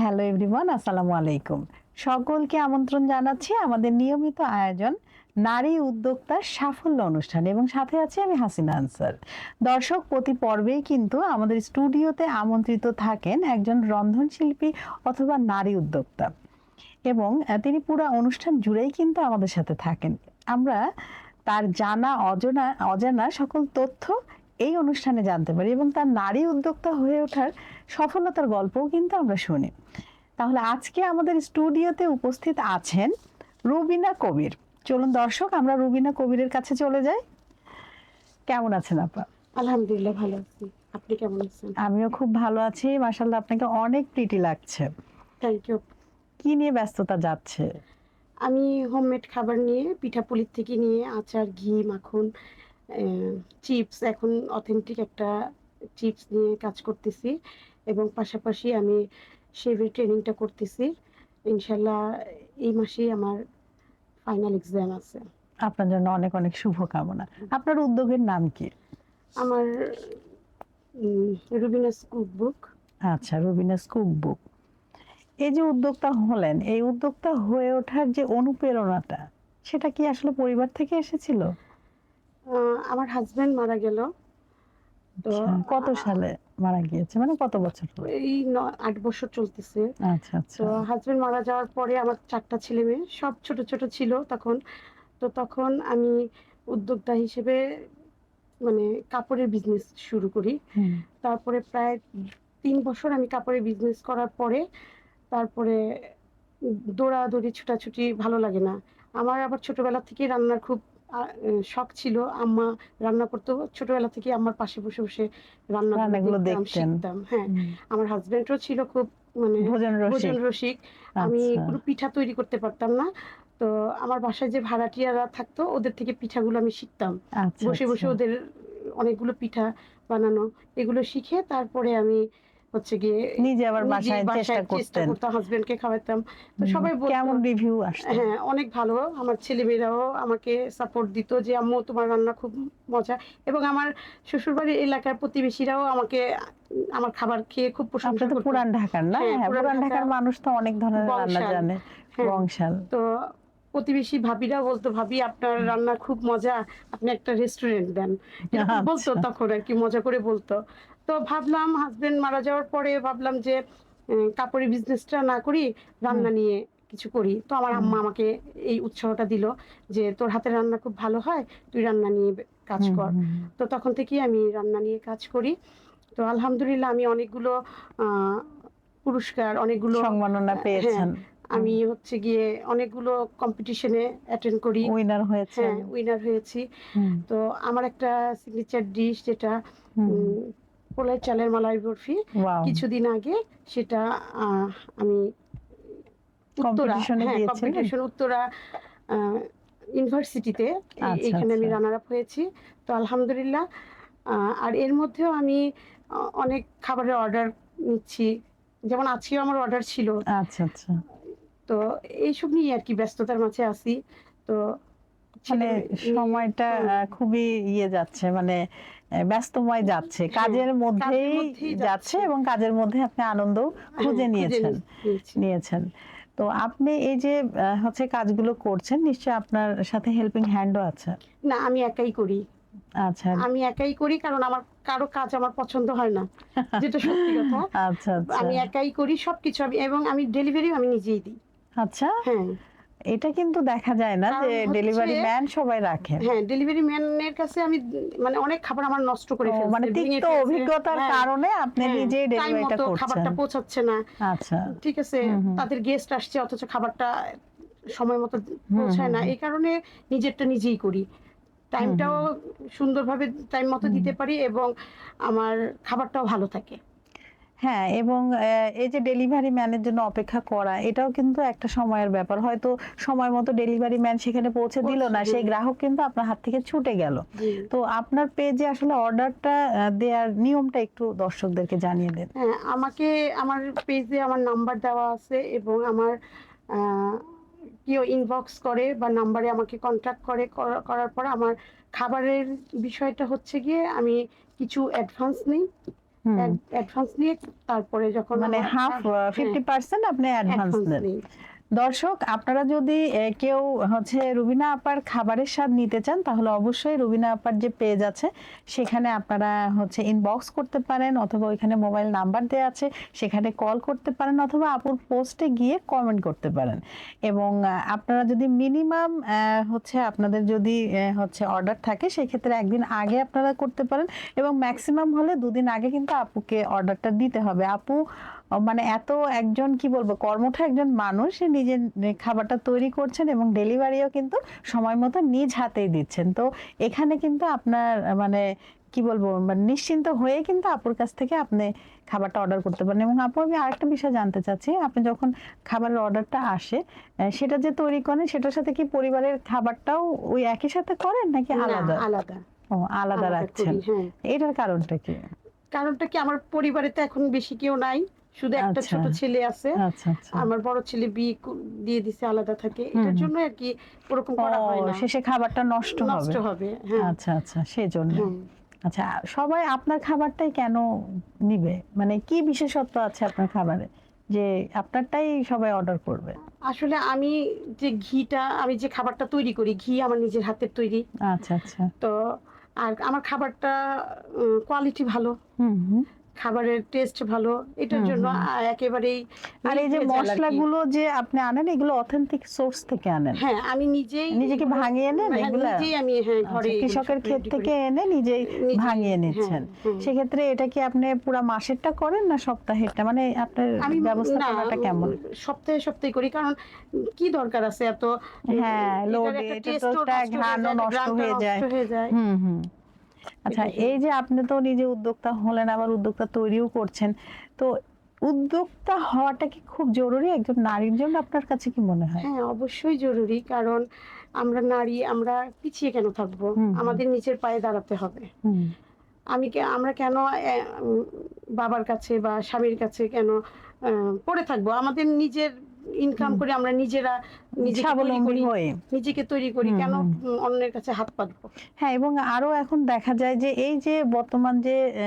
Hello everyone আসসালামু আলাইকুম সকলকে আমন্ত্রণ জানাচ্ছি আমাদের নিয়মিত আয়োজন নারী উদ্যোক্তার সাফল্য অনুষ্ঠান এবং সাথে আছি আমি হাসিনা আনসার। দর্শক, প্রতি পর্বেই কিন্তু আমাদের স্টুডিওতে আমন্ত্রিত থাকেন একজন রন্ধনশিল্পী অথবা নারী উদ্যোক্তা। এবং তিনি পুরো অনুষ্ঠান জুড়েই কিন্তু আমাদের সাথে থাকেন। আমরা তার জানা, অজানা অজানা সকল তথ্য এই অনুষ্ঠানে জানতে পারি এবং তার নারী উদ্যোক্তা হয়ে ওঠার সফলতার গল্পও কিন্তু আমরা শুনি। তাহলে আজকে আমাদের স্টুডিওতে উপস্থিত আছেন রুবিনা কবির। চলুন দর্শক আমরা রুবিনা কবিরের কাছে চলে যাই। কেমন আছেন আপা? আলহামদুলিল্লাহ ভালো আছি। আপনি কেমন আছেন? আমিও খুব ভালো আছি। মাসাল্লাহ আপনাকে অনেক প্রিটি লাগছে। থ্যাংক ইউ কি নিয়ে ব্যস্ততা যাচ্ছে? আমি হোমমেড খাবার নিয়ে পিঠাপুলির থেকে নিয়ে আচার ঘি মাখন চিপস এখন অথেন্টিক একটা চিপস নিয়ে কাজ করতেছি এবং পাশাপাশি আমি শেভের ট্রেনিংটা করতেছি। ইনশাল্লাহ এই মাসেই আমার ফাইনাল এক্সাম আছে। আপনার জন্য অনেক অনেক শুভকামনা। আপনার উদ্যোগের নাম কি? আমার রুবিনাস কুকবুক আচ্ছা রুবিনাস কুক বুক এই যে উদ্যোক্তা হলেন এই উদ্যোক্তা হয়ে ওঠার যে অনুপ্রেরণাটা সেটা কি আসলে পরিবার থেকে এসেছিল? আমার হাজবেন্ড মারা গেল। তো আচ্ছা, কত সালে মারা গিয়েছে? মানে কত বছর? এই আট বছর চলতেছে। আচ্ছা আচ্ছা। তো হাজবেন্ড মারা যাওয়ার পরে আমার চারটা ছেলে মেয়ে সব ছোট ছোট ছিল তখন। তো তখন আমি উদ্যোক্তা হিসেবে মানে কাপড়ের বিজনেস শুরু করি। তারপরে প্রায় তিন বছর আমি কাপড়ের বিজনেস করার পরে তারপরে দৌড়াদৌড়ি ছুটাছুটি ভালো লাগে না। আমার আবার ছোটবেলা থেকে রান্নার খুব শখ ছিল। আম্মা রান্না করতো। ছোটবেলা থেকে আমার পাশে বসে বসে রান্না রান্নাগুলো দেখতাম, শিখতাম। হ্যাঁ। আমার হাজবেন্ডও ছিল খুব মানে ভোজন রসিক। আমি আচ্ছা, কোনো পিঠা তৈরি করতে পারতাম না। তো আমার বাসায় যে ভাড়াটিয়ারা থাকতো ওদের থেকে পিঠাগুলো আমি শিখতাম। আচ্ছা, বসে বসে আচ্ছা। ওদের অনেকগুলো পিঠা বানানো এগুলো শিখে তারপরে আমি হচ্ছে গিয়ে নিজে আবার বাসায় চেষ্টা করতেন। হাজবেন্ডকে খাওয়াতাম তো সবাই বলতো কেমন রিভিউ আসতো? হ্যাঁ অনেক ভালো। আমার ছেলেমেয়েরাও আমাকে সাপোর্ট দিত যে আম্মু তোমার রান্না খুব মজা। এবং আমার শ্বশুরবাড়ির এলাকার প্রতিবেশীরাও আমাকে আমার খাবার খেয়ে খুব প্রশংসা করতো। পুরান ঢাকার না? হ্যাঁ, হ্যাঁ, পুরান ঢাকার মানুষ তো অনেক ধরনের রান্না জানে। হ্যাঁ। বংশাল। তো প্রতিবেশী ভাবিরা বলতো ভাবি আপনার রান্না খুব মজা। আপনি একটা রেস্টুরেন্ট দেন। আচ্ছা। বলতো তখন আর কি মজা করে বলতো। তো ভাবলাম হাজবেন্ড মারা যাওয়ার পরে ভাবলাম যে কাপড়ের বিজনেসটা না করি রান্না নিয়ে কিছু করি। তো আমার আম্মা আমাকে এই উৎসাহটা দিল যে তোর হাতের রান্না খুব ভালো হয় তুই রান্না নিয়ে কাজ কর। তো তখন থেকেই আমি রান্না নিয়ে কাজ করি। তো আলহামদুলিল্লাহ আমি অনেকগুলো পুরস্কার অনেকগুলো সম্মাননা হ্যাঁ, পেয়েছেন। আমি হচ্ছে গিয়ে অনেকগুলো কম্পিটিশনে অ্যাটেন্ড করি। উইনার হয়েছে হ্যাঁ উইনার হয়েছি। তো আমার একটা সিগনেচার ডিশ যেটা পোলাই চালের মালাই বরফি। কিছুদিন আগে সেটা আমি উত্তরা এ হ্যাঁ দিয়েছিলেন? কম্পিটিশন উত্তরা ইউনিভার্সিটিতে আচ্ছা, এইখানে আমি আচ্ছা। রানার আপ হয়েছি। তো আলহামদুলিল্লাহ আর এর মধ্যেও আমি অনেক খাবারের অর্ডার নিচ্ছি। যেমন আজকেও আমার অর্ডার ছিল। আচ্ছা আচ্ছা। তো এইসব নিয়ে আর কি ব্যস্ততার মাঝে আছি। তো মানে ছেলে- সময়টা খুবই ইয়ে যাচ্ছে। মানে ব্যস্তময় যাচ্ছে। কাজের মধ্যেই যাচ্ছে। এবং কাজের মধ্যে আপনি আনন্দ হ্যাঁ, খুঁজে নিয়েছেন। নিয়েছেন। তো আপনি এই যে হচ্ছে কাজগুলো করছেন নিশ্চয়ই আপনার সাথে হেল্পিং হ্যান্ডও আছে। না আমি একাই করি। আচ্ছা। আমি একাই করি কারণ আমার কারও কাজ আমার পছন্দ হয় না। যেটা সত্যি কথা। আচ্ছা আচ্ছা। আমি একাই করি সবকিছু। আমি এবং আমি ডেলিভারি আমি নিজেই দিই। আচ্ছা। হ্যাঁ। এটা কিন্তু দেখা যায় না যে ডেলিভারি ম্যান সবাই রাখে। হ্যাঁ ডেলিভারি ম্যানের কাছে আমি মানে অনেক খাবার আমার নষ্ট করে ফেলছে মানে তিক্ত অভিজ্ঞতার হ্যাঁ, কারণে আপনি হ্যাঁ, time ডেলিভারিটা করছেন। খাবারটা পৌঁছাচ্ছে না। আচ্ছা। ঠিক আছে। তাদের গেস্ট আসছে অথচ খাবারটা সময় মতো পৌঁছায় না। এই কারণে নিজেরটা নিজেই করি। টাইমটাও সুন্দরভাবে টাইম মতো দিতে পারি এবং আমার খাবারটাও ভালো থাকে। হ্যাঁ এবং এই যে ডেলিভারি ম্যানের জন্য অপেক্ষা করা এটাও কিন্তু একটা সময়ের ব্যাপার। হয়তো সময় মতো ডেলিভারি ম্যান সেখানে পৌঁছে দিল না সেই গ্রাহক কিন্তু আপনার হাত থেকে ছুটে গেল। তো আপনার পেজে আসলে অর্ডারটা দেওয়ার নিয়মটা একটু দর্শকদেরকে জানিয়ে দেন। হ্যাঁ আমাকে আমার পেজে আমার নাম্বার দেওয়া আছে এবং আমার কেউ ইনবক্স করে বা নাম্বারে আমাকে কন্ট্যাক্ট করে করার পর আমার খাবারের বিষয়টা হচ্ছে গিয়ে আমি কিছু অ্যাডভান্স নিই। অ্যাডভান্স নিয়ে তারপরে যখন মানে হাফ হ্যাঁ, ফিফটি পার্সেন্ট আপনি অ্যাডভান্স নেই। দর্শক, আপনারা যদি কেউ হচ্ছে রুবিনা আপার খাবারের স্বাদ নিতে চান, তাহলে অবশ্যই রুবিনা আপার যে পেজ আছে, সেখানে আপনারা হচ্ছে ইনবক্স করতে পারেন অথবা ওইখানে মোবাইল নাম্বার দেওয়া আছে, সেখানে কল করতে পারেন অথবা আপুর পোস্টে গিয়ে কমেন্ট করতে পারেন। এবং আপনারা যদি মিনিমাম হচ্ছে আপনাদের যদি হচ্ছে অর্ডার থাকে, সেক্ষেত্রে একদিন আগে আপনারা করতে পারেন এবং ম্যাক্সিমাম হলে দুদিন আগে কিন্তু আপুকে অর্ডারটা দিতে হবে। আপু মানে এত একজন কি বলব কর্মঠ একজন মানুষ নিজের খাবারটা তৈরি করছেন এবং ডেলিভারিও কিন্তু সময় মতো নিজ হাতেই দিচ্ছেন। তো এখানে কিন্তু আপনার মানে কি বলব মানে নিশ্চিন্ত হয়ে কিন্তু আপুর কাছ থেকে আপনি খাবারটা অর্ডার করতে পারেন। এবং আপু আমি আরেকটা বিষয় জানতে চাচ্ছি আপনি যখন খাবারের অর্ডারটা আসে সেটা যে তৈরি করেন সেটার সাথে কি পরিবারের খাবারটাও ওই একই সাথে করেন নাকি আলাদা? আলাদা। ও আলাদা রাখছেন। হ্যাঁ। এটার কারণটা কি? কারণটা কি আমার পরিবারে তো এখন বেশি কেউ নাই। শুধু একটা আচ্ছা। ছোট ছেলে আছে। আচ্ছা আচ্ছা। আমার বড় ছেলে বিয়ে দিয়ে দিছে আলাদা থাকে। এটার জন্য আর কি ওরকম করা হয় না। শেষে খাবারটা নষ্ট হবে। নষ্ট হবে হ্যাঁ। আচ্ছা আচ্ছা সেজন্য। আচ্ছা সবাই আপনার খাবারটাই কেন নিবে? মানে কি বিশেষত্ব আছে আপনার খাবারে? যে আপনারটাই সবাই অর্ডার করবে। আসলে আমি যে ঘিটা আমি যে খাবারটা তৈরি করি ঘি আমার নিজের হাতের তৈরি। আচ্ছা আচ্ছা। তো আর আমার খাবারটা কোয়ালিটি ভালো। হুম হুম। খাবারের টেস্ট ভালো এটার জন্য একেবারেই আর এই যে মশলাগুলো যে আপনি আনেন এগুলো অথেন্টিক সোর্স থেকে আনেন? হ্যাঁ আমি নিজেই নিজে কি ভাঙিয়ে নেন হ্যাঁ, এগুলা? নিজেই আমি হ্যাঁ আচ্ছা, ঘরে কৃষকের ক্ষেত থেকে এনে নিজেই ভাঙিয়ে হ্যাঁ, নিচ্ছেন। সেক্ষেত্রে এটা কি আপনি পুরো মাসেরটা করেন না সপ্তাহেরটা? মানে আপনার ব্যবস্থাপনাটা কেমন? সপ্তাহে সপ্তাহে করি কারণ কি দরকার আছে এত? হ্যাঁ, এটার এটা তো একটা ঘ্রাণটা নষ্ট হয়ে যায়। হুম হুম। আচ্ছা এই যে আপনি তো নিজে উদ্যোক্তা হলেন আবার উদ্যোক্তা তৈরিও করছেন তো উদ্যোক্তা হওয়াটা কি খুব জরুরি? একজন নারীর জন্য আপনার কাছে কি মনে হয়? হ্যাঁ অবশ্যই জরুরি কারণ আমরা নারী আমরা পিছিয়ে কেন থাকব। আমাদের নিচের পায়ে দাঁড়াতে হবে। আমি আমরা কেন বাবার কাছে বা স্বামীর কাছে কেন আহ, পড়ে থাকব? আমাদের নিজের ইনকাম করি আমরা নিজেরা নিজেকে তৈরি স্বাবলম্বী করি হয়ে। নিজেকে তৈরি করি কেন অন্যের কাছে হাত পাতবো হ্যাঁ এবং আরও এখন দেখা যায় যে এই যে বর্তমান যে আহ,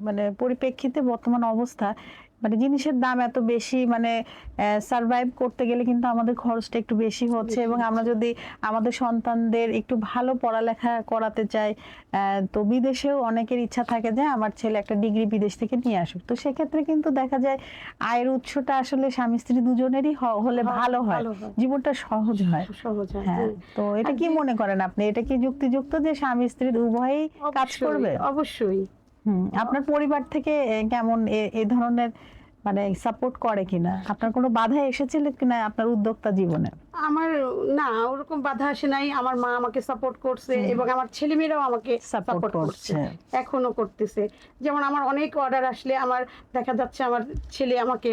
মানে পরিপ্রেক্ষিতে বর্তমান অবস্থা মানে জিনিসের দাম এত বেশি মানে সারভাইভ করতে গেলে কিন্তু আমাদের খরচটা একটু বেশি হচ্ছে এবং আমরা যদি আমাদের সন্তানদের একটু ভালো পড়ালেখা করাতে চাই তো বিদেশেও অনেকের ইচ্ছা থাকে যে আমার ছেলে একটা ডিগ্রি বিদেশ থেকে নিয়ে আসুক। তো সেক্ষেত্রে কিন্তু দেখা যায় আয়ের উৎসটা আসলে স্বামী স্ত্রী দুজনেরই হলে ভালো হয়। জীবনটা সহজ হয়। সহজ হয়। তো এটা কি মনে করেন আপনি? এটা কি যুক্তিযুক্ত যে স্বামী স্ত্রী উভয়ই কাজ করবে? অবশ্যই। হুম, আপনার পরিবার থেকে কেমন এ- এই ধরনের মানে সাপোর্ট করে কিনা? আপনার কোনো বাধা এসেছিল কিনা আপনার উদ্যোক্তা জীবনে? আমার না ওরকম বাধা আসে নাই। আমার মা আমাকে সাপোর্ট করছে এবং আমার ছেলেমেয়েরাও আমাকে সাপোর্ট করছে। করছে। এখনও করতেছে। যেমন আমার অনেক অর্ডার আসলে আমার দেখা যাচ্ছে আমার ছেলে আমাকে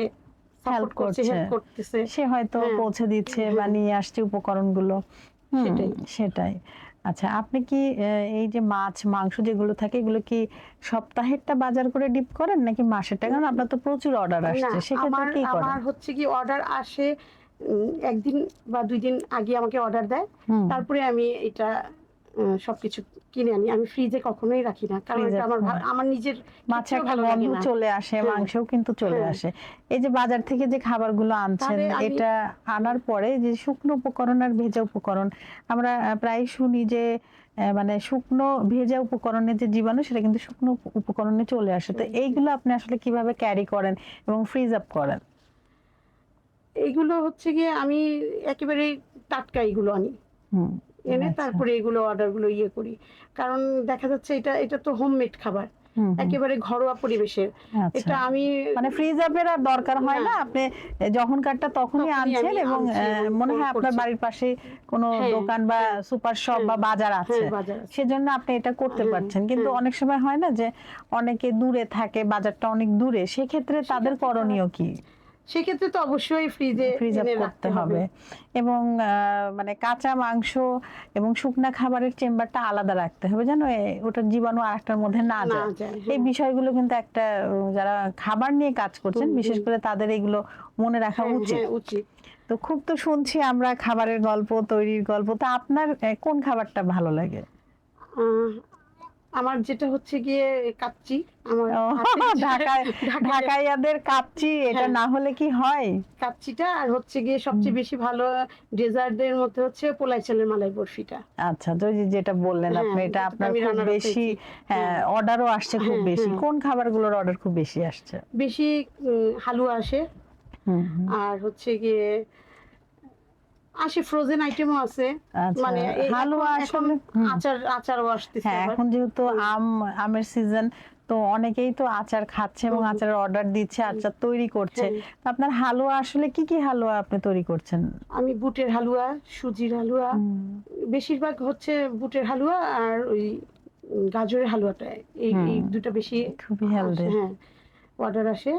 করছে করছে। হেল্প করতেছে। সে হয়তো হ্যাঁ। পৌঁছে দিচ্ছে বা। নিয়ে আসছে উপকরণগুলো। সেটাই। সেটাই। আচ্ছা আপনি কি এই যে মাছ মাংস যেগুলো থাকে এগুলো কি সপ্তাহেরটা বাজার করে ডিপ করেন নাকি মাসেরটা? কারণ আপনার তো প্রচুর অর্ডার আসছে সেক্ষেত্রে কি করেন? আমার হচ্ছে কি অর্ডার আসে একদিন বা দুই দিন আগে আমাকে অর্ডার দেয়। তারপরে আমি এটা সবকিছু কিনে আনি। আমি ফ্রিজে কখনোই রাখি না। কারণ এটা আমার আমার নিজের মাছে ভালো লাগে না। চলে আসে হ্যাঁ। মাংসও কিন্তু চলে হ্যাঁ। আসে। এই যে বাজার থেকে যে খাবারগুলো আনছেন এটা আনার পরে যে শুকনো উপকরণ আর ভেজা উপকরণ আমরা প্রায় শুনি যে মানে শুকনো ভেজা উপকরণের যে জীবাণু সেটা কিন্তু শুকনো উপকরণে চলে আসে। তো এইগুলো আপনি আসলে কীভাবে ক্যারি করেন এবং ফ্রিজ আপ করেন? এইগুলো হচ্ছে গিয়ে আমি একেবারে টাটকা এগুলো আনি। হুম। এনে আচ্ছা। তারপরে এগুলো অর্ডারগুলো ইয়ে করি। কারণ দেখা যাচ্ছে এটা এটা তো হোমমেড খাবার। একেবারে ঘরোয়া পরিবেশের আচ্ছা। এটা আমি মানে ফ্রিজ আপের আর দরকার হয় না। আপনি যখন কারটা তখনই আনছেন এবং মনে হয় আপনার বাড়ির পাশে কোনো হ্যাঁ, দোকান বা সুপার শপ বা হ্যাঁ, বাজার আছে। হ্যাঁ বাজার সেজন্য আপনি এটা করতে পারছেন। কিন্তু। অনেক সময় হয় না যে অনেকে দূরে থাকে বাজারটা অনেক দূরে। সেক্ষেত্রে তাদের করণীয় কি? সেক্ষেত্রে তো অবশ্যই ফ্রিজে ফ্রিজ করতে হবে। এবং মানে কাঁচা মাংস এবং শুকনা খাবারের চেম্বারটা আলাদা রাখতে হবে যেন ওটার জীবাণু আরেকটার মধ্যে না যায়। এই হ্যাঁ। বিষয়গুলো কিন্তু একটা যারা খাবার নিয়ে কাজ করছেন বিশেষ করে তাদের এগুলো মনে রাখা হ্যাঁ, উচিত। হ্যাঁ, উচিত। তো খুব তো শুনছি আমরা খাবারের গল্প তৈরির গল্প। তো আপনার কোন খাবারটা ভালো লাগে? আমার যেটা হচ্ছে গিয়ে কাচ্চি আমার ঢাকায় ঢাকাইয়াদের কাচ্চি এটা হ্যাঁ। না হলে কি হয় কাচ্চিটা আর হচ্ছে গিয়ে সবচেয়ে বেশি ভালো ডেজার্টদের মধ্যে হচ্ছে পোলাই চালের মালাই বরফিটা আচ্ছা তো যেটা বললেন হ্যাঁ, আপনি এটা আপনার খুব বেশি হ্যাঁ হ্যাঁ। অর্ডারও আসছে খুব বেশি। কোন খাবারগুলোর অর্ডার খুব বেশি আসছে বেশি হালুয়া আসে। আর হচ্ছে গিয়ে আসে ফ্রোজেন আইটেমও আছে। আচ্ছা মানে হালুয়া আসলে আচার আচারও আসতেছে হ্যাঁ এখন যেহেতু আম আমের সিজন তো অনেকেই তো আচার খাচ্ছে এবং আচারের অর্ডার দিচ্ছে আচার তৈরি করছে। হ্যাঁ। তো আপনার হালুয়া আসলে কি কি হালুয়া আপনি তৈরি করছেন? আমি বুটের হালুয়া সুজির হালুয়া বেশিরভাগ হচ্ছে বুটের হালুয়া আর ওই গাজরের হালুয়াটা। এই। এই দুটো বেশি খুবই হেলদি হ্যাঁ অর্ডার আসে।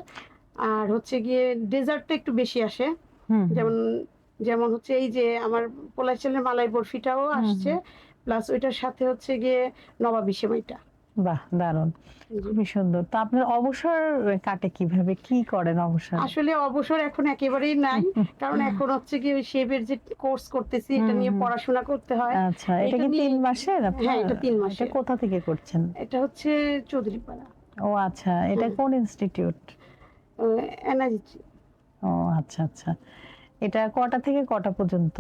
আর হচ্ছে গিয়ে ডেজার্টটা একটু বেশি আসে। যেমন যেমন হচ্ছে এই যে আমার পোলাই চালের মালাই বরফিটাও আসছে প্লাস ওইটার সাথে হচ্ছে গিয়ে নবাবি সেমাইটা। বাহ দারুণ। খুবই সুন্দর। তো আপনার অবসর কাটে কীভাবে? কি করেন অবসর? আসলে অবসর এখন একেবারেই নাই কারণ এখন হচ্ছে কি ওই শেভের যে কোর্স করতেছি এটা নিয়ে। পড়াশোনা করতে হয়। আচ্ছা এটা কি তিন মাসের? হ্যাঁ, এটা তিন মাসের। কোথা থেকে করছেন? এটা হচ্ছে চৌধুরীপাড়া। ও আচ্ছা এটা কোন ইনস্টিটিউট? এনআইজি। ও আচ্ছা আচ্ছা। এটা কটা থেকে কটা পর্যন্ত?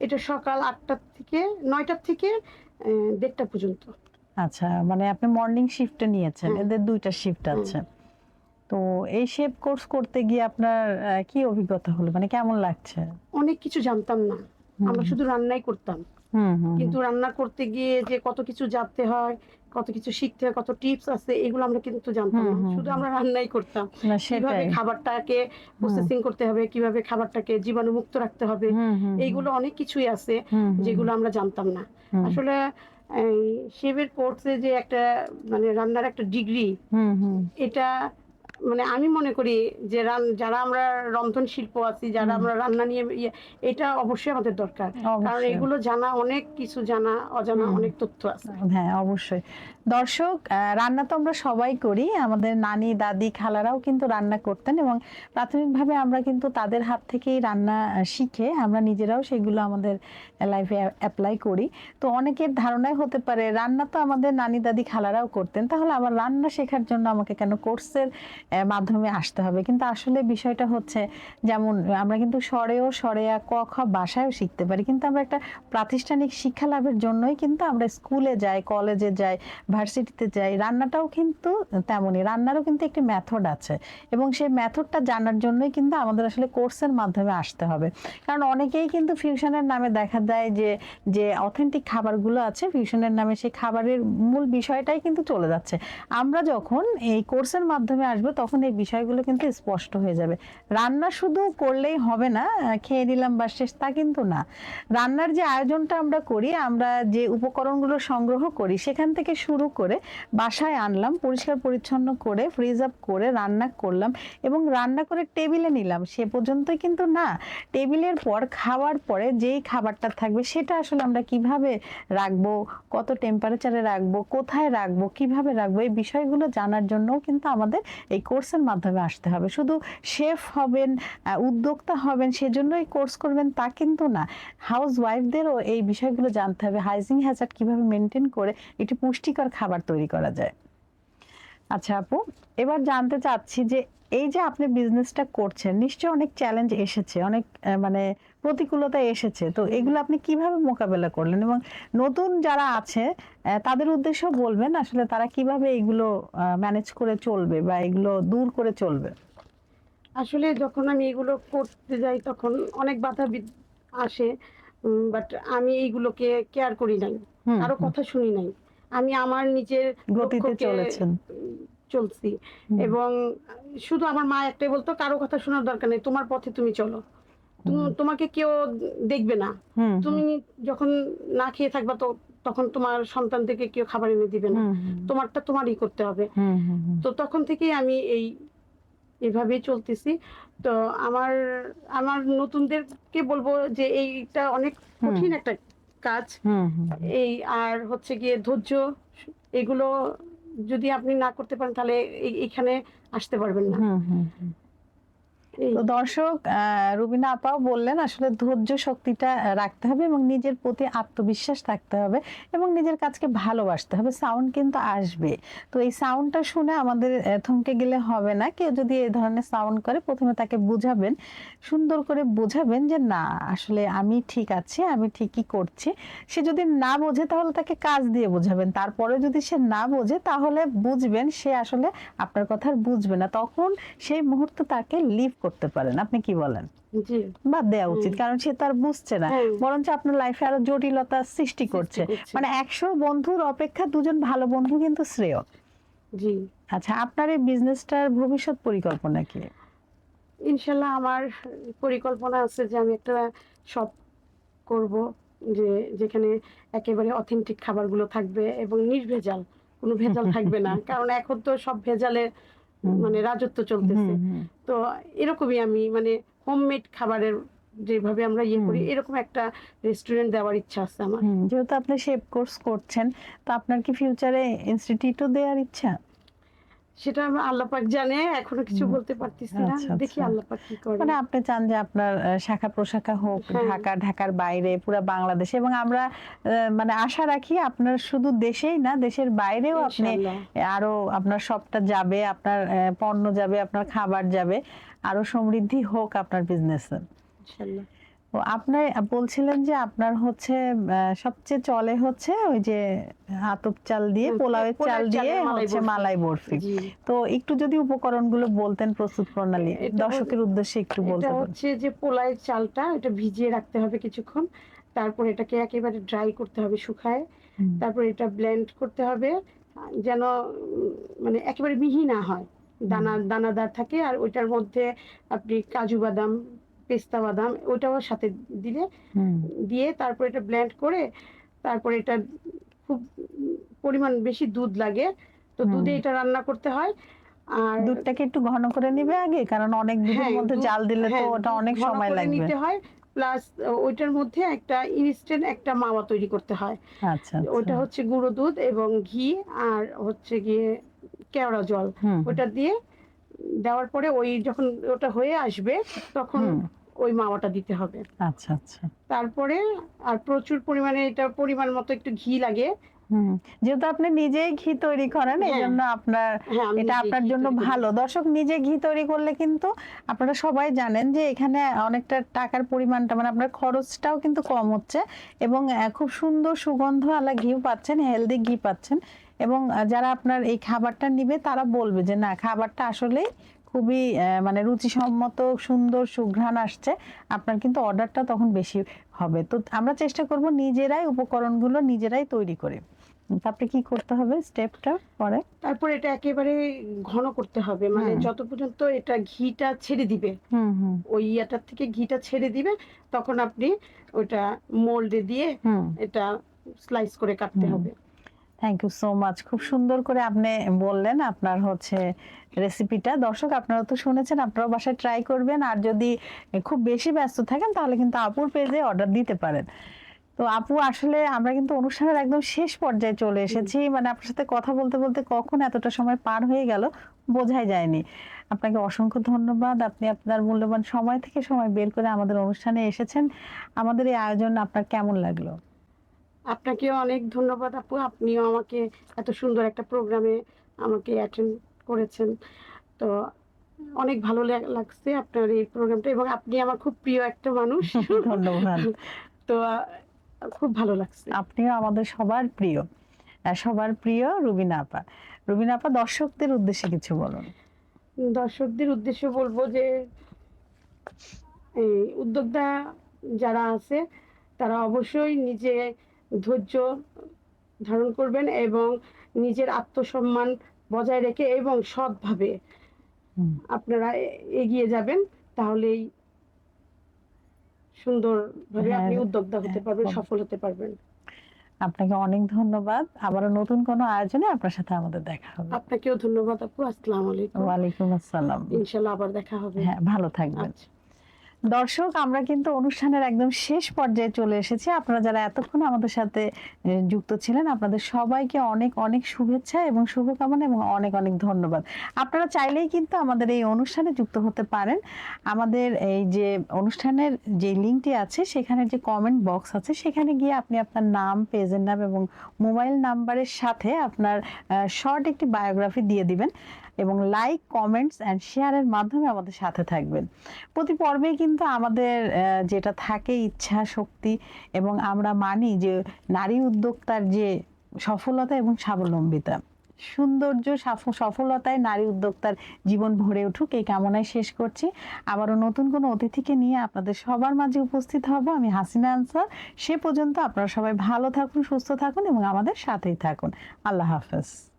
এটা সকাল আটটার থেকে নয়টার থেকে দেড়টা পর্যন্ত। আচ্ছা মানে আপনি মর্নিং শিফটে নিয়েছেন। এদের দুইটা শিফট। আছে। তো এই শেপ কোর্স করতে গিয়ে আপনার কি অভিজ্ঞতা হলো? মানে কেমন লাগছে? অনেক কিছু জানতাম না। আমরা শুধু রান্নাই করতাম। কিন্তু রান্না করতে গিয়ে যে কত কিছু জানতে হয় কত কিছু শিখতে হয় কত টিপস আছে এগুলো আমরা কিন্তু জানতাম না। শুধু আমরা রান্নাই করতাম। কীভাবে খাবারটাকে প্রসেসিং করতে হবে কীভাবে খাবারটাকে জীবাণুমুক্ত রাখতে হবে এইগুলো অনেক কিছুই আছে যেগুলো আমরা জানতাম না। আসলে এই শেফের কোর্সে যে একটা মানে রান্নার একটা ডিগ্রি এটা মানে আমি মনে করি যে রান- যারা আমরা রন্ধন শিল্প আছি যারা আমরা রান্না নিয়ে ইয়ে, এটা অবশ্যই আমাদের দরকার। কারণ এগুলো জানা অনেক কিছু জানা অজানা অনেক তথ্য আছে। হ্যাঁ অবশ্যই। দর্শক রান্না তো আমরা সবাই করি। আমাদের নানি, দাদি, খালারাও কিন্তু রান্না করতেন এবং প্রাথমিকভাবে আমরা কিন্তু তাদের হাত থেকেই রান্না শিখে আমরা নিজেরাও সেগুলো আমাদের লাইফে অ্যাপ্লাই করি। তো অনেকের ধারণাই হতে পারে, রান্না তো আমাদের নানি, দাদি, খালারাও করতেন। তাহলে আমার রান্না শেখার জন্য আমাকে কেন কোর্সের মাধ্যমে আসতে হবে? কিন্তু আসলে বিষয়টা হচ্ছে, যেমন আমরা কিন্তু স্বরেও স্বরেয়া ক, খ বাসায়ও শিখতে পারি। কিন্তু আমরা একটা প্রাতিষ্ঠানিক শিক্ষা লাভের জন্যই কিন্তু আমরা স্কুলে যাই কলেজে যাই ভার্সিটিতে যাই, রান্নাটাও কিন্তু তেমনই, রান্নারও কিন্তু একটি মেথড আছে। এবং সেই মেথডটা জানার জন্যই কিন্তু আমাদের আসলে কোর্সের মাধ্যমে আসতে হবে। কারণ অনেকেই কিন্তু ফিউশনের নামে দেখা যায় যে যে অথেন্টিক খাবারগুলো আছে ফিউশনের নামে সেই খাবারের মূল বিষয়টাই কিন্তু চলে যাচ্ছে। আমরা যখন এই কোর্সের মাধ্যমে আসব, তখন এই বিষয়গুলো কিন্তু স্পষ্ট হয়ে যাবে। রান্না শুধু করলেই হবে না, খেয়ে নিলাম বা শেষ, তা কিন্তু না। রান্নার যে আয়োজনটা আমরা করি, আমরা যে উপকরণগুলো সংগ্রহ করি, সেখান থেকে শুরু করে বাসায় আনলাম, পরিষ্কার পরিচ্ছন্ন করে ফ্রিজ আপ করে রান্না করলাম এবং রান্না করে টেবিলে নিলাম। সে পর্যন্তই কিন্তু না, টেবিলের পর খাওয়ার পরে যেই খাবারটা থাকবে সেটা আসলে আমরা কীভাবে রাখব, কত টেম্পারেচারে রাখব, কোথায় রাখব, কীভাবে রাখব, এই বিষয়গুলো জানার জন্যও কিন্তু আমাদের এই কোর্সের মাধ্যমে আসতে হবে। শুধু শেফ হবেন উদ্যোক্তা হবেন, সেজন্যই কোর্স করবেন তা কিন্তু না। হাউস ওয়াইফদেরও এই বিষয়গুলো জানতে হবে। হাইজিন হ্যাজার্ড কীভাবে মেনটেন করে একটি পুষ্টিকর খাবার তৈরি করা যায়। আচ্ছা আপু এবার জানতে চাচ্ছি যে এই যে আপনি বিজনেসটা করছেন নিশ্চয়ই অনেক চ্যালেঞ্জ এসেছে অনেক মানে প্রতিকূলতা এসেছে। তো এগুলো আপনি কীভাবে মোকাবেলা করলেন এবং নতুন যারা আছে তাদের উদ্দেশ্য বলবেন আসলে তারা কীভাবে এগুলো ম্যানেজ করে চলবে বা এগুলো দূর করে চলবে? আসলে যখন আমি এগুলো করতে যাই তখন অনেক বাধা আসে বাট আমি এইগুলোকে কেয়ার করি নাই। কারও কথা শুনি নাই। আমি আমার নিজের গতিতে চলেছেন। চলছি। এবং শুধু আমার মা একটাই বলতো কারও কথা শোনার দরকার নেই তোমার পথে তুমি চলো। তোমাকে কেউ দেখবে না। তুমি যখন না খেয়ে থাকবা তো তখন তোমার সন্তানদেরকে কেউ খাবার এনে দিবে না। তোমারটা তোমারই করতে হবে। তো তখন থেকেই আমি এই এভাবেই চলতেছি। তো আমার আমার নতুনদেরকে বলব যে এইটা অনেক কঠিন একটা কাজ। এই আর হচ্ছে গিয়ে ধৈর্য এগুলো যদি আপনি না করতে পারেন তাহলে এখানে আসতে পারবেন না। তো দর্শক রুবিনা আপাও বললেন আসলে ধৈর্য শক্তিটা রাখতে হবে এবং নিজের প্রতি আত্মবিশ্বাস থাকতে হবে এবং নিজের কাজকে ভালোবাসতে হবে। সাউন্ড কিন্তু আসবে। তো এই সাউন্ডটা শুনে আমাদের থমকে গেলে হবে না। কেউ যদি এই ধরনের সাউন্ড করে, প্রথমে তাকে বুঝাবেন। সুন্দর করে বোঝাবেন যে, না, আসলে আমি ঠিক আছি, আমি ঠিকই করছি। সে যদি না বোঝে, তাহলে তাকে কাজ দিয়ে বোঝাবেন। তারপরে যদি সে না বোঝে, তাহলে বুঝবেন সে আসলে আপনার কথা বুঝবে না। তখন সেই মুহূর্তে তাকে লিভ করতে পারেন। আপনি কি বলেন? বাদ দেওয়া উচিত কারণ সে তার বুঝছে না। বরঞ্চ আপনার লাইফে আরও জটিলতা সৃষ্টি করছে। মানে একশো বন্ধুর অপেক্ষা দুজন ভালো বন্ধু কিন্তু শ্রেয়। জি। আচ্ছা আপনার এই বিজনেসটার ভবিষ্যৎ পরিকল্পনা কি? ইনশাল্লাহ আমার পরিকল্পনা আছে যে আমি একটা শপ করব যে যেখানে একেবারে অথেন্টিক খাবারগুলো থাকবে এবং নির্ভেজাল। কোনো ভেজাল থাকবে না। কারণ এখন তো সব ভেজালে হুম। মানে রাজত্ব চলতেছে। তো এরকমই আমি মানে হোমমেড খাবারের যেভাবে আমরা ইয়ে করি এরকম একটা রেস্টুরেন্ট দেওয়ার ইচ্ছা আছে আমার। যেহেতু আপনি শেফ কোর্স করছেন তো আপনার কি ফিউচারে ইনস্টিটিউটও দেওয়ার ইচ্ছা? সেটা আল্লাহ পাক জানে এখনও কিছু বলতে পারতেছি না আচ্ছা, দেখি আচ্ছা। আল্লাহ পাক কি করে মানে আপনি চান যে আপনার শাখা প্রশাখা হোক হ্যাঁ। ঢাকা ঢাকার বাইরে পুরো বাংলাদেশে এবং আমরা মানে আশা রাখি আপনার শুধু দেশেই না দেশের বাইরেও আপনি আরও আপনার সবটা যাবে আপনার পণ্য যাবে আপনার খাবার যাবে আরও সমৃদ্ধি হোক আপনার বিজনেস ইনশাআল্লাহ। আপনার বলছিলেন যে আপনার হচ্ছে সবচেয়ে চলে হচ্ছে ওই যে আতপ চাল দিয়ে পোলাওয়ের চাল দিয়ে হচ্ছে মালাই বরফি। তো একটু যদি উপকরণগুলো বলতেন প্রস্তুত প্রণালী দর্শকের উদ্দেশ্যে একটু বলতে হচ্ছে যে পোলাইয়ের চালটা এটা ভিজিয়ে রাখতে হবে কিছুক্ষণ। তারপর এটাকে একেবারে ড্রাই করতে হবে শুকায়। তারপর এটা ব্লেন্ড করতে হবে যেন মানে একেবারে মিহি না হয়। দানা দানাদার থাকে আর ওইটার মধ্যে আপনি কাজু বাদাম পেস্তা বাদাম ওইটাও সাথে দিলে দিয়ে তারপর এটা ব্লেন্ড করে তারপর এটা খুব পরিমাণ বেশি দুধ লাগে তো দুধে এটা রান্না করতে হয়। আর দুধটাকে একটু ঘন করে নিবে আগে কারণ অনেক দুধের হ্যাঁ, মধ্যে জাল দিলে তো হ্যাঁ, ওটা অনেক সময় লাগবে। নিতে হয় প্লাস ওইটার মধ্যে একটা ইনস্ট্যান্ট একটা মাওয়া তৈরি করতে হয়। আচ্ছা ওটা আচ্ছা হচ্ছে গুঁড়ো দুধ এবং ঘি আর হচ্ছে গিয়ে কেওড়া জল ওটা দিয়ে দেওয়ার পরে ওই যখন ওটা হয়ে আসবে তখন ওই মাওয়াটা দিতে হবে। আচ্ছা আচ্ছা। তারপরে আর প্রচুর পরিমাণে এটা পরিমাণ মতো একটু ঘি লাগে। হুম যেহেতু আপনি নিজেই ঘি তৈরি করেন এই হ্যাঁ। জন্য আপনার হ্যাঁ এটা আপনার জন্য ভালো। দর্শক নিজে ঘি তৈরি করলে কিন্তু আপনারা সবাই জানেন যে এখানে অনেকটা টাকার পরিমাণটা মানে আপনার খরচটাও কিন্তু কম হচ্ছে এবং খুব সুন্দর সুগন্ধ আলা ঘিও পাচ্ছেন হেলদি ঘি পাচ্ছেন। এবং যারা আপনার এই খাবারটা নিবে তারা বলবে যে না খাবারটা আসলেই খুবই মানে রুচিসম্মত সুন্দর সুঘ্রাণ আসছে। আপনার কিন্তু অর্ডারটা তখন বেশি হবে। তো আমরা চেষ্টা করব নিজেরাই উপকরণগুলো নিজেরাই তৈরি করে। তারপরে কি করতে হবে স্টেপটা পরে? তারপর এটা একেবারে ঘন করতে হবে। মানে যত পর্যন্ত এটা ঘিটা ছেড়ে দিবে হুম হুম। ওই ইয়াটার থেকে ঘিটা ছেড়ে দিবে তখন আপনি ওটা মোল্ডে দিয়ে এটা স্লাইস করে কাটতে হবে। থ্যাংক ইউ সো মাচ খুব সুন্দর করে আপনি বললেন আপনার হচ্ছে রেসিপিটা দর্শক, আপনারা তো শুনেছেন আপনারা বাসায় ট্রাই করবেন। আর যদি খুব বেশি ব্যস্ত থাকেন, তাহলে কিন্তু আপুর পেজে অর্ডার দিতে পারেন। তো আপু, আসলে আমরা কিন্তু অনুষ্ঠানের একদম শেষ পর্যায়ে চলে এসেছি। মানে আপনার সাথে কথা বলতে বলতে কখন এতটা সময় পার হয়ে গেল বোঝাই যায়নি। আপনাকে অসংখ্য ধন্যবাদ। আপনি আপনার মূল্যবান সময় থেকে সময় বের করে আমাদের অনুষ্ঠানে এসেছেন। আমাদের এই আয়োজন আপনার কেমন লাগল? আপনাকেও অনেক ধন্যবাদ আপু। আপনিও আমাকে এত সুন্দর একটা প্রোগ্রামে আমাকে অ্যাটেন্ড করেছেন। তো অনেক ভালো লাগ- লাগছে আপনার এই প্রোগ্রামটা এবং আপনি আমার খুব প্রিয় একটা মানুষ। ধন্যবাদ। তো খুব ভালো লাগছে। আপনিও আমাদের সবার প্রিয়। সবার প্রিয় রুবিনা আপা। রুবিনা আপা দর্শকদের উদ্দেশ্যে কিছু বলুন। দর্শকদের উদ্দেশ্যে বলব যে এই উদ্যোক্তা যারা আছে তারা অবশ্যই নিজে ধৈর্য ধারণ করবেন এবং নিজের আত্মসম্মান বজায় রেখে এবং সৎভাবে আপনারা এগিয়ে যাবেন তাহলেই সুন্দরভাবে হ্যাঁ, আপনি উদ্যোক্তা হতে হ্যাঁ, পারবেন সফল হতে পারবেন। আপনাকে অনেক ধন্যবাদ। আবারও নতুন কোনো আয়োজনে আপনার সাথে আমাদের দেখা হবে। আপনাকেও ধন্যবাদ আপু আসসালামু আলাইকুম। ওয়ালাইকুম আসসালাম। ইনশাল্লাহ আবার দেখা হবে। হ্যাঁ ভালো থাকবেন। আচ্ছা। দর্শক, আমরা কিন্তু অনুষ্ঠানের একদম শেষ পর্যায়ে চলে এসেছি। আপনারা যারা এতক্ষণ আমাদের সাথে যুক্ত ছিলেন, আপনাদের সবাইকে অনেক অনেক শুভেচ্ছা এবং শুভকামনা এবং অনেক অনেক ধন্যবাদ। আপনারা চাইলেই কিন্তু আমাদের এই অনুষ্ঠানে যুক্ত হতে পারেন। আমাদের এই যে অনুষ্ঠানের যে লিঙ্কটি আছে, সেখানে যে কমেন্ট বক্স আছে, সেখানে গিয়ে আপনি আপনার নাম পেজের নাম এবং মোবাইল নাম্বারের সাথে আপনার শর্ট একটি বায়োগ্রাফি দিয়ে দিবেন। এবং লাইক কমেন্টস অ্যান্ড শেয়ারের মাধ্যমে আমাদের সাথে থাকবেন। প্রতি পর্বেই কিন্তু আমাদের যেটা থাকে ইচ্ছা, শক্তি এবং আমরা মানি যে নারী উদ্যোক্তার যে সফলতা এবং স্বাবলম্বিতা। সৌন্দর্য, সাফ- সফলতায় নারী উদ্যোক্তার জীবন ভরে উঠুক এই কামনায় শেষ করছি। আবারও নতুন কোনো অতিথিকে নিয়ে আপনাদের সবার মাঝে উপস্থিত হব আমি হাসিনা আনসার। সে পর্যন্ত আপনারা সবাই ভালো থাকুন, সুস্থ থাকুন এবং আমাদের সাথেই থাকুন। আল্লাহ হাফেজ।